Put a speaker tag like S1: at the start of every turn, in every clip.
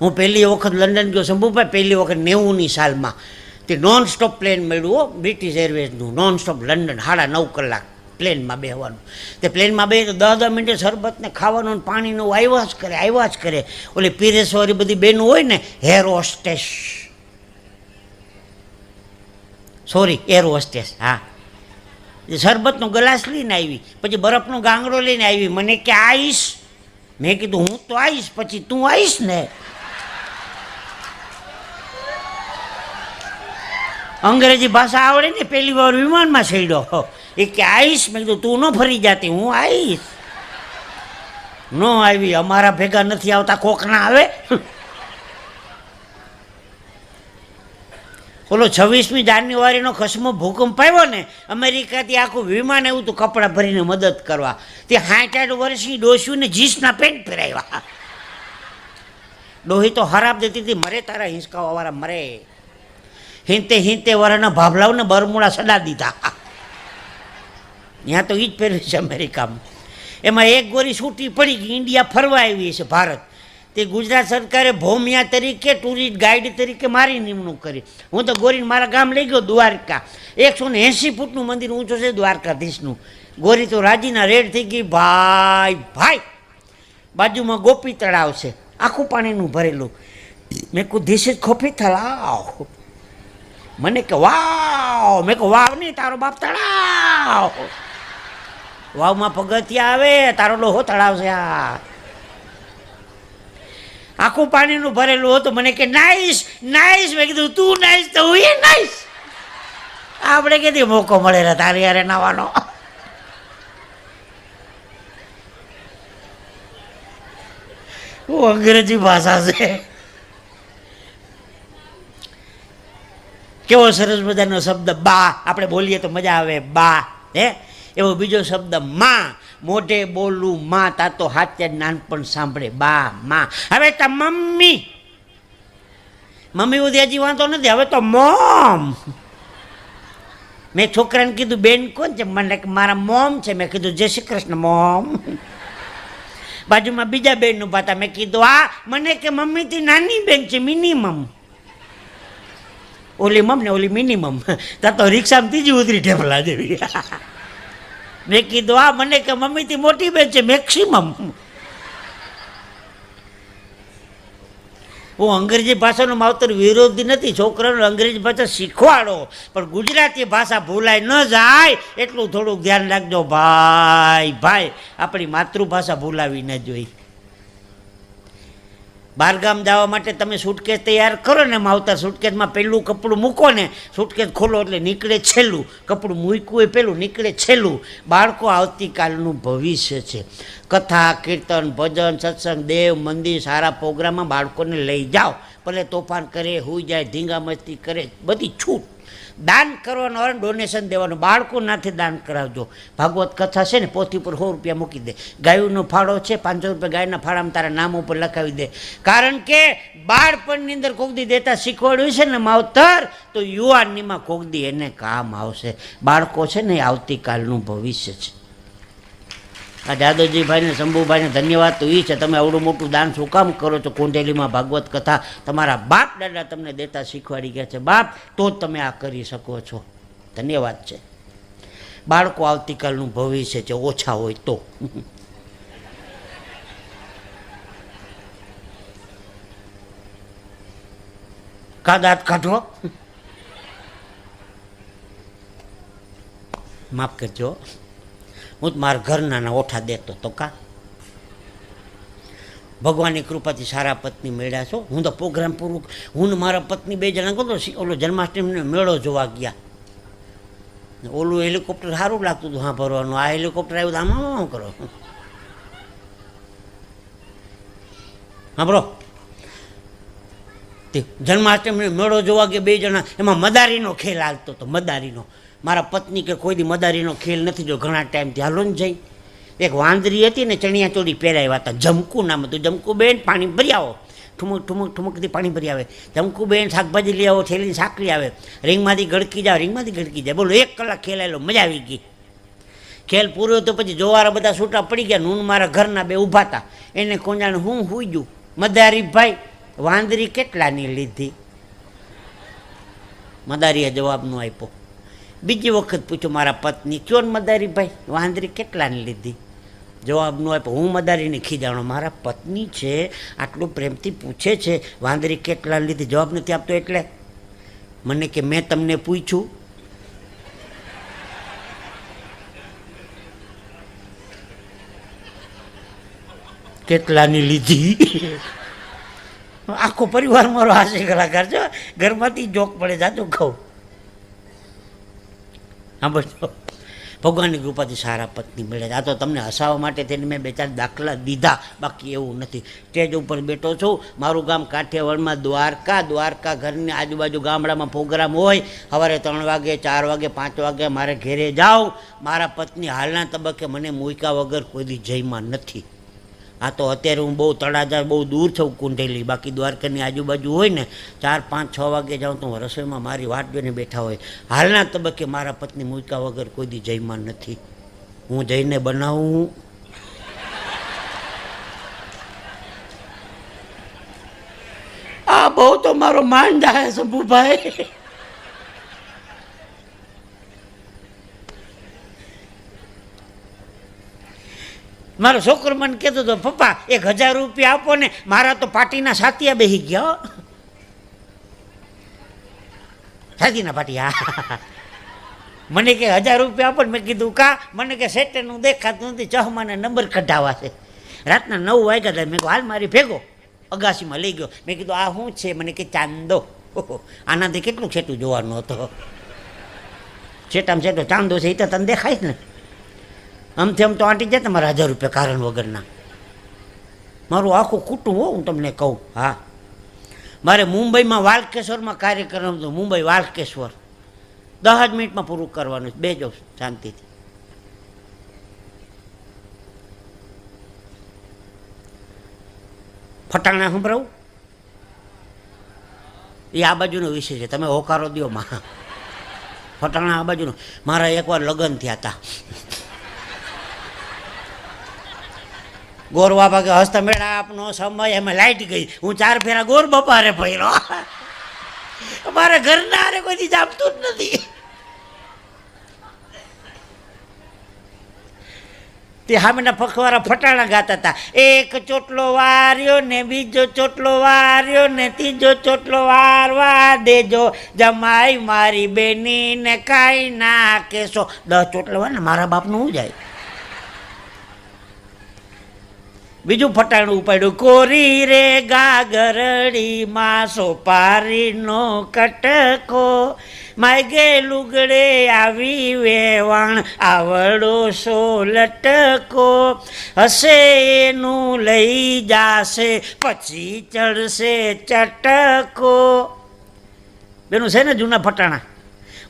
S1: હું પહેલી વખત લંડન ગયો શંભુભાઈ પહેલી વખત નેવુંની સાલમાં. તે નોન સ્ટોપ પ્લેન મળ્યું બ્રિટિશ એરવેઝનું નોન સ્ટોપ લંડન, સાડા નવ કલાક પ્લેનમાં બેહવાનું. તે પ્લેનમાં બે તો દસ દસ મિનિટે શરબતને ખાવાનું પાણીનું આવ્યા જ કરે આવ્યા જ કરે. ઓલી પીરેશ્વરી બધી બેનો હોય ને hair hostess sorry air hostess હા. શરબતનો ગ્લાસ લઈને આવી, પછી બરફનો ગાંગડો લઈને આવી. મને કે આવીશ મેં કીધું, હું તો આવીશ પછી તું આવીશ ને. અંગ્રેજી ભાષા આવડે ને પહેલી વાર વિમાનમાં ચડ્યો. એ કે આવીશ મેં કીધું, તું ન ફરી જાતી, હું આવીશ ન આવી, અમારા ભેગા નથી આવતા, કોકના આવે? ઓલો છવ્વીસમી જાન્યુઆરીનો ખસમો ભૂકંપ આવ્યો ને, અમેરિકાથી આખું વિમાન આવ્યું હતું કપડાં ભરીને મદદ કરવા. તે સાઠ આઠ વર્ષની ડોસીને જીન્સના પેન્ટ પહેરાવ્યા. ડોહી તો હરાબ દેતી હતી, મરે તારા હિંચકાવાળા મરે. હિંતે હિંતે વરાના ભાભલાઓને બરમુડા સડા દીધા. ત્યાં તો એ જ પહેર્યું છે અમેરિકામાં. એમાં એક ગોરી છૂટી પડી ગઈ ઇન્ડિયા ફરવા આવી છે ભારત. તે ગુજરાત સરકારે ભૌમિયા તરીકે, ટુરિસ્ટ ગાઈડ તરીકે મારી નિમણૂક કરી. હું તો ગોરીને મારા ગામ લઈ ગયો, દ્વારકા. એકસો ને એંસી ફૂટનું મંદિર ઊંચું છે દ્વારકાધીશનું. ગોરી તો રાજીના રેડ થઈ ગઈ. ભાઈ ભાઈ, બાજુમાં ગોપી તળાવ છે. આખું પાણીનું ભરેલું. મેં કહું ધીસ ઇઝ ખોફી તળાવ મને કે, વાવ. મેં કહું, વાવ નહીં, તારો બાપ તળાવ. વાવમાં પગથિયા આવે, તારો લોહો તળાવ છે આ. આખું પાણીનું ભરેલું હતું. મને કે, નાઈસ નાઈસ. મેં કીધું, તું નાઈસ તો હું એ નાઈસ. આપણે કીધી મોકો મળે ને તારી યારે નાવાનો? હું અંગ્રેજી ભાષા છે. કેવો સરસ મજાનો શબ્દ બા. આપણે બોલીએ તો મજા આવે બા, હે? એવો બીજો શબ્દમાં. મોઢે બોલું માં, તા તો હાથે નાનપણ સાંભળે બા, માં. હવે તો મમ્મી. મમ્મી સુધી હજી વાંધો નથી, હવે તો મોમ. મેં છોકરાને કીધું, બેન, કોણ છે? મને કે મારા મોમ છે. મેં કીધું, જય શ્રી કૃષ્ણ, મોમ. બાજુમાં બીજા બેનનું પાતા મેં કીધું આ મને કે મમ્મીથી નાની બેન છે, મિનિમમ. ઓલી ને ઓલી મિનિમમ ત્યાં તો રિક્ષામાં ત્રીજી ઉતરી ઢેફલા જેવી. મેં કીધું આ મને કે મમ્મીથી મોટી બેન છે, મેક્સિમમ. હું અંગ્રેજી ભાષાનો માવતર વિરોધી નથી, છોકરાને અંગ્રેજી ભાષા શીખવાડો. પણ ગુજરાતી ભાષા ભૂલાઈ ન જાય, એટલું થોડુંક ધ્યાન રાખજો. ભાઈ ભાઈ, આપણી માતૃભાષા ભૂલાવી ન જોઈ બહારગામ જવા માટે તમે સુટકેસ તૈયાર કરો ને માવતર સુટકેસમાં પહેલું કપડું મૂકો ને સુટકેસ ખોલો એટલે નીકળે છેલ્લું. કપડું મૂક્યું એ પેલું નીકળે છેલ્લું. બાળકો આવતીકાલનું ભવિષ્ય છે. કથા, કીર્તન, ભજન, સત્સંગ, દેવ, મંદિર, સારા પ્રોગ્રામમાં બાળકોને લઈ જાઓ. ભલે તોફાન કરે, હોઈ જાય, ધીંગા મસ્તી કરે, બધી છૂટ. દાન કરવાનો હોય ડોનેશન દેવાનું. બાળકો નાથી દાન કરાવજો. ભાગવત કથા છે ને, પોથી પર સો રૂપિયા મૂકી દે. ગાયનો ફાળો છે, પાંચસો રૂપિયા ગાયના ફાળામાં તારા નામ ઉપર લખાવી દે. કારણ કે બાળપણની અંદર કોગદી દેતા શીખવાડ્યું છે ને માવતર, તો યુવાનીમાં કોગદી એને કામ આવશે. બાળકો છે ને આવતીકાલનું ભવિષ્ય છે. આ જાદવજીભાઈને, શંભુભાઈને ધન્યવાદ. તો એ છે, તમે આવડું મોટું દાન શું કામ કરો છો? કુંડેલીમાં ભાગવત કથા તમારા બાપ દાદા તમને દેતા શીખવાડી ગયા છે. બાપ, તો જ તમે આ કરી શકો છો. ધન્યવાદ છે. બાળકો આવતીકાલનું ભવિષ્ય છે, ઓછા હોય તો. કા દાંત કાઢો? માફ કરજો. હું તો મારા ઘરનાના ઓઠા દેતો તો કા? ભગવાનની કૃપાથી સારા પત્ની મળ્યા છો. હું તો પ્રોગ્રામ પૂરું હું ને મારા પત્ની બે જણા ગયો ઓલો જન્માષ્ટમીનો મેળો જોવા ગયા. ઓલું હેલિકોપ્ટર સારું લાગતું હતું હા ભરવાનું. આ હેલિકોપ્ટર આવ્યું આમાં આમ કરો? હા બરો જન્માષ્ટમીનો મેળો જોવા ગયા બે જણા. એમાં મદારીનો ખેલ હાલતો હતો, મદારીનો. મારા પત્ની કે કોઈ દી મદારીનો ખેલ નથી જો ઘણા ટાઈમ ધ્યાલો ને જઈ એક વાંદરી હતી ને ચણિયા ચોળી પહેરાવ્યા હતા. જમકુ નામ હતું. જમકુ બેન પાણી ભરી આવો. ઠુમક ઠુમક ઠુમકથી પાણી ભરી આવે. જમકુ બેન શાકભાજી લઈ આવો, થેલીની સાકરી આવે. રીંગમાંથી ગળકી જાવ રીંગમાંથી ગળકી જાય બોલો, એક કલાક ખેલાયેલો મજા આવી ગઈ. ખેલ પૂરો તો પછી જોવારા બધા છૂટા પડી ગયા. હું મારા ઘરના બે ઊભા હતા. એને કોંજાણે હું હુઈ ગયું? મદારી ભાઈ વાંદરી કેટલાની લીધી? મદારીએ જવાબ આપ્યો. બીજી વખત પૂછ્યું, મારા પત્ની કયો ને મદારી ભાઈ વાંદરી કેટલાની લીધી? જવાબ ન આપ્યો. હું મદારીને ખીજાણો. મારા પત્ની છે, આટલું પ્રેમથી પૂછે છે, વાંદરી કેટલા લીધી? જવાબ નથી આપતો એટલે મને કે, મેં તમને પૂછ્યું. કેટલાની લીધી? આખો પરિવાર મારો હાસ્ય કલાકાર છે ઘરમાંથી જોક પડે જાતું કહું બસ ભગવાનની કૃપાથી સારા પત્ની મળે આ તો તમને હસાવવા માટે તેને મેં બે ચાર દાખલા દીધા, બાકી એવું નથી. સ્ટેજ ઉપર બેઠો છું. મારું ગામ કાઠિયાવાડમાં દ્વારકા દ્વારકા ઘરની આજુબાજુ ગામડામાં પ્રોગ્રામ હોય. સવારે ત્રણ વાગે, ચાર વાગે, પાંચ વાગે મારે ઘેરે જાઉં. મારા પત્ની હાલના તબક્કે મને મૂકા વગર કોઈ દી જયમાં નથી. આ તો અત્યારે હું બહુ તળાજા, બહુ દૂર છું કુંઢેલી. બાકી દ્વારકાની આજુબાજુ હોય ને, ચાર, પાંચ, છ વાગે જાઉં તો હું રસોઈમાં મારી વાટ જોઈને બેઠા હોય. હાલના તબક્કે મારા પત્ની મૂકા વગર કોઈ દી જઈમાં નથી. હું જઈને બનાવું. આ બહુ તો મારો માન જાય શંભુભાઈ. મારો છોકરો મને કહેતો હતો, પપ્પા, એક હજાર રૂપિયા આપો ને, મારા તો પાટીના સાતિયા બેહી ગયા. હો." સાતીના પાટિયા. મને કે, હજાર રૂપિયા આપો ને. મેં કીધું, કા? મને કે, સેટનું દેખાતું નથી, ચહમાના નંબર કઢાવા છે. રાતના નવ વાગ્યા હતા, મેં કહ્યું હાલ મારી ભેગો. અગાસીમાં લઈ ગયો. મેં કીધું, આ શું છે? મને કે, ચાંદો. આનાથી કેટલું છેટું જોવાનું હતો? છેટામાં છેટો, ચાંદો છે એ તો તને દેખાય ને. આમથી આમ તો આંટી જાય તમારા હજાર રૂપિયા કારણ વગરના. મારું આખું કુટુંબ હો, હું તમને કહું, હા. મારે મુંબઈમાં વાલકેશ્વરમાં કાર્યક્રમ હતો, મુંબઈ વાલકેશ્વર. દસ જ મિનિટમાં પૂરું કરવાનું છે, બેજો શાંતિથી. ફટાણા સંભળાવું? એ આ બાજુનો વિષય છે, તમે હોકારો દો માં ફટાણા આ બાજુનો. મારા એકવાર લગ્ન થયા હતા. ગોરવા બાપા હસ્ત મેળા આપનો સમય એમાં લાઈટ ગઈ. હું ચાર ફેરા ગોર બપારે ફેરો મારા ઘરના હારે કોઈથી જાપતું જ નથી. તે હામેના પખવારા ફટાણા ગાતા હતા. એક ચોટલો વાર્યો ને બીજો ચોટલો વાર્યો ને ત્રીજો ચોટલો વારવા દેજો. જમાઈ મારી બેની ને કાંઈ ના કેશો દસ ચોટલો હોય ને મારા બાપનું હું જાય. બીજું ફટાણું ઉપાડ્યું કોરી રે ગાગરડી માં સોપારીનો કટકો માગે લુગડે આવી વેવાણ, આવડો સો લટકો, હશે એનું લઈ જાશે, પછી ચડશે ચટકો. બેનું છે ને જૂના ફટાણા?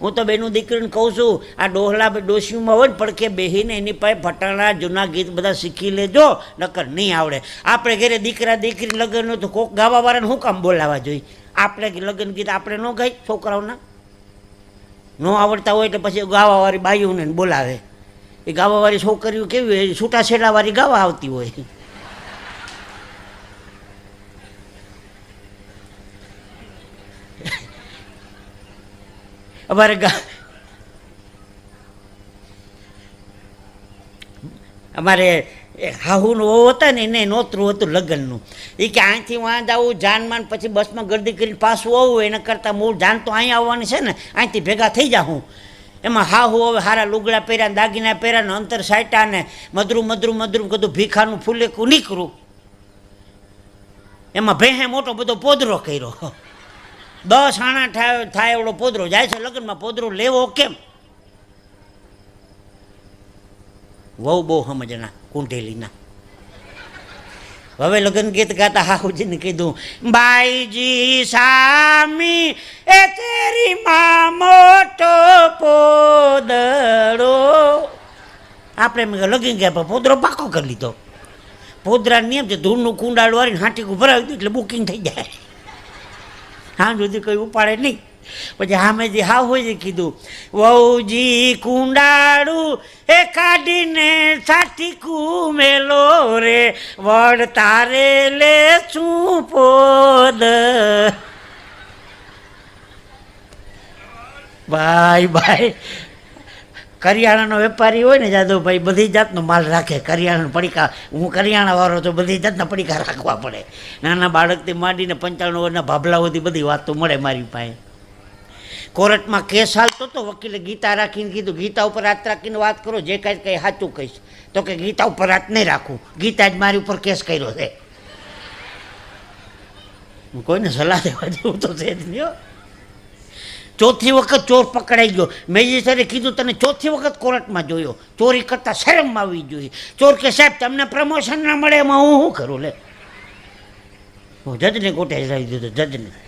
S1: હું તો બેનું દીકરીને કહું છું, આ ડોહલા ડોસીમાં હોય ને પડકે બેહીને એની પાસે ફટાણા, જૂના ગીત બધા શીખી લેજો, નકર નહીં આવડે. આપણે ઘરે દીકરા, દીકરી લગ્ન તો કોક ગાવાવાળાને શું કામ બોલાવા જોઈએ? આપણે લગ્ન ગીત આપણે ન ગાઈ છોકરાઓના? ન આવડતા હોય એટલે પછી ગાવાવાળી બાઈઓને બોલાવે. એ ગાવાવાળી છોકરીઓ કેવી હોય? છૂટા છેડાવાળી ગાવા આવતી હોય. અમારે અમારે હાહુનું વહુ હતા ને એને નોતરું હતું લગ્નનું. એ કે અહીંથી વાં જવું જાનમાં પછી બસમાં ગરદી કરીને પાછું આવવું, એના કરતાં મૂળ જાન તો અહીં આવવાની છે ને અહીંથી ભેગા થઈ જા હું એમાં હાહુ હવે હારા લુગડા પહેર્યા દાગીના પહેર્યા ને અંતર સાઇટા ને મધરું મધરું મધરું કીધું ભીખાનું ફૂલેકું નીકળું એમાં ભેહે મોટો બધો પોદરો કર્યો. દસ આણા થાય એવડો પોદરો. જાય છે લગ્નમાં પોદરો લેવો કેમ? વહુ બહુ સમજણા કુંઢેલીના. હવે લગ્ન ગીત ગાતા હાહુજીને કીધું, બાઈજી સામી, એ તેરી માં મોટો પોદડો આપણે લગીન ગયા પોદરો પાકો કરી લીધો. પોદરા નિયમ છે, ધૂળનું કુંડાળ વાળીને હાંટી ભરાવી દીધું એટલે બુકિંગ થઈ જાય. હા સુધી કોઈ ઉપાડે નહીં. પછી હામે જે હા હોય કીધું, વહુજી કુંડાળું, એ કાઢીને સાથી કુમેલો રે, વડ તારે લે શું પોદ. ભાઈ ભાઈ કરિયાણાનો વેપારી હોય ને જાદવભાઈ બધી જાતનો માલ રાખે. કરિયાણાનો પડીકા હું કરિયાણાવાળો તો બધી જાતના પડીકા રાખવા પડે. નાના બાળકથી માંડીને પંચાણું વર્ષના ભાભલાઓથી બધી વાતો મળે મારી પાસે. કોર્ટમાં કેસ હાલતો તો વકીલે ગીતા રાખીને કીધું, ગીતા ઉપર હાથ રાખીને વાત કરો, જે કાંઈ કંઈ સાચું કહીશ. તો કે, ગીતા ઉપર હાથ નહીં રાખું. ગીતા જ મારી ઉપર કેસ કર્યો છે. કોઈને સલાહ દેવા જેવું તો છે જ નહીં. ચોથી વખત ચોર પકડાઈ ગયો. મેજિસ્ટ્રેટે કીધું, તને ચોથી વખત કોર્ટમાં જોયો. ચોરી કરતાં શરમ આવવી જોઈએ. ચોર કે, સાહેબ, તમને પ્રમોશન ના મળે એમાં હું શું કરું? લે. હું જજને કોટે લાવી દીધો, જજને.